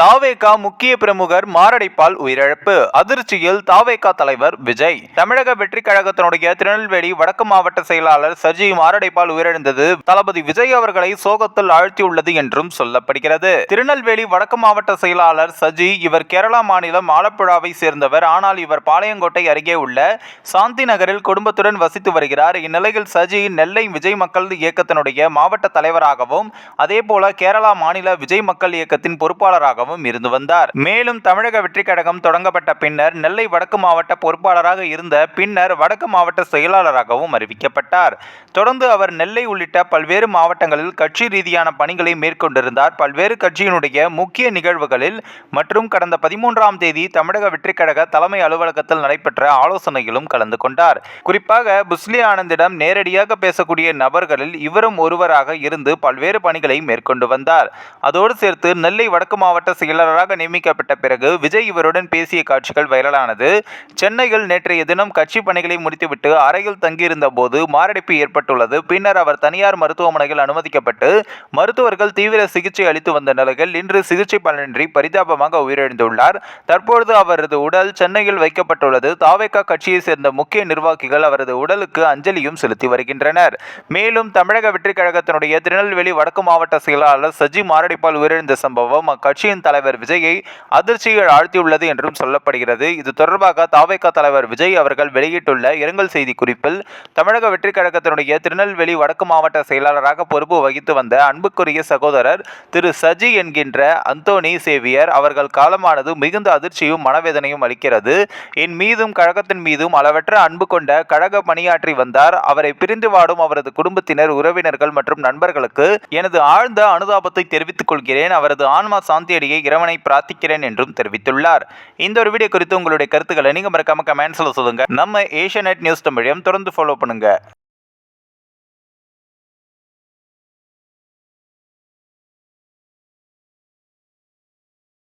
தாவேகா முக்கிய பிரமுகர் மாரடைப்பால் உயிரிழப்பு. அதிர்ச்சியில் தாவேகா தலைவர் விஜய். தமிழக வெற்றி கழகத்தினுடைய திருநெல்வேலி வடக்கு மாவட்ட செயலாளர் சஜி மாரடைப்பால் உயிரிழந்தது. தளபதி விஜய் அவர்களை சோகத்தில் ஆழ்த்தியுள்ளது என்றும் சொல்லப்படுகிறது. திருநெல்வேலி வடக்கு மாவட்ட செயலாளர் சஜி இவர் கேரளா மாநிலம் ஆலப்புழாவை சேர்ந்தவர். ஆனால் இவர் பாளையங்கோட்டை அருகே உள்ள சாந்தி நகரில் குடும்பத்துடன் வசித்து வருகிறார். இந்நிலையில் சஜி நெல்லை விஜய் மக்கள் இயக்கத்தினுடைய மாவட்ட தலைவராகவும் அதேபோல கேரளா மாநில விஜய் மக்கள் இயக்கத்தின் பொறுப்பாளராகவும் இருந்து வந்தார். மேலும் தமிழக வெற்றி கழகம் தொடங்கப்பட்ட பின்னர் நெல்லை வடக்கு மாவட்ட பொறுப்பாளராக இருந்த பின்னர் வடக்கு மாவட்ட செயலாளராகவும் அறிவிக்கப்பட்டார். தொடர்ந்து அவர் நெல்லை உள்ளிட்ட பல்வேறு மாவட்டங்களில் கட்சி ரீதியான பணிகளை மேற்கொண்டிருந்தார். பல்வேறு கட்சியினுடைய முக்கிய நிகழ்வுகளில் மற்றும் கடந்த பதிமூன்றாம் தேதி தமிழக வெற்றி கழக தலைமை அலுவலகத்தில் நடைபெற்ற ஆலோசனையிலும் கலந்து கொண்டார். குறிப்பாக புஸ்லி ஆனந்திடம் நேரடியாக பேசக்கூடிய நபர்களில் இவரும் ஒருவராக இருந்து பல்வேறு பணிகளை மேற்கொண்டு வந்தார். அதோடு சேர்த்து நெல்லை வடக்கு மாவட்ட செயலாளராக நியமிக்கப்பட்ட பிறகு விஜய் இவருடன் பேசிய காட்சிகள் வைரலானது. சென்னையில் நேற்றைய தினம் கட்சி பணிகளை முடித்துவிட்டு அறையில் தங்கியிருந்த போது மாரடைப்பு ஏற்பட்டுள்ளது. பின்னர் அவர் தனியார் மருத்துவமனையில் அனுமதிக்கப்பட்டு மருத்துவர்கள் தீவிர சிகிச்சை அளித்து வந்த நிலையில் இன்று சிகிச்சை பலனின்றி பரிதாபமாக உயிரிழந்துள்ளார். தற்பொழுது அவரது உடல் சென்னையில் வைக்கப்பட்டுள்ளது. தாவேகா கட்சியை சேர்ந்த முக்கிய நிர்வாகிகள் அவரது உடலுக்கு அஞ்சலியும் செலுத்தி வருகின்றனர். மேலும் தமிழக வெற்றிக் கழகத்தினுடைய திருநெல்வேலி வடக்கு மாவட்ட செயலாளர் சஜி மாரடைப்பால் உயிரிழந்த சம்பவம் அக்கட்சியின் தலைவர் விஜயை அதிர்ச்சியில் ஆழ்த்தியுள்ளது என்றும் சொல்லப்படுகிறது. இது தொடர்பாக தாவேகா தலைவர் விஜய் அவர்கள் வெளியிட்டுள்ள இரங்கல் செய்தி குறிப்பில் தமிழக வெற்றி கழகத்தினுடைய திருநெல்வேலி வடக்கு மாவட்ட செயலாளராக பொறுப்பு வகித்து வந்த அன்புக்குரிய சகோதரர் திரு சஜி என்கின்ற அந்தோனி சேவியர் அவர்கள் காலமானது மிகுந்த அதிர்ச்சியும் மனவேதனையும் அளிக்கிறது. என் மீதும் கழகத்தின் மீதும் அளவற்ற அன்பு கொண்ட கழக பணியாற்றி வந்தார். அவரை பிரிந்து வாடும் அவரது குடும்பத்தினர் உறவினர்கள் மற்றும் நண்பர்களுக்கு எனது ஆழ்ந்த அனுதாபத்தை தெரிவித்துக் கொள்கிறேன். அவரது ஆன்மா சாந்தியடைய இறைவனை பிரார்த்திக்கிறேன் என்றும் தெரிவித்துள்ளார். இந்த ஒரு வீடியோ குறித்து உங்களுடைய கருத்துக்களை நீங்க மறக்காம கமெண்ட்ஸ்ல சொல்லுங்க. நம்ம ஏஷியா நியூஸ் தமிழையும் தொடர்ந்து ஃபாலோ பண்ணுங்க.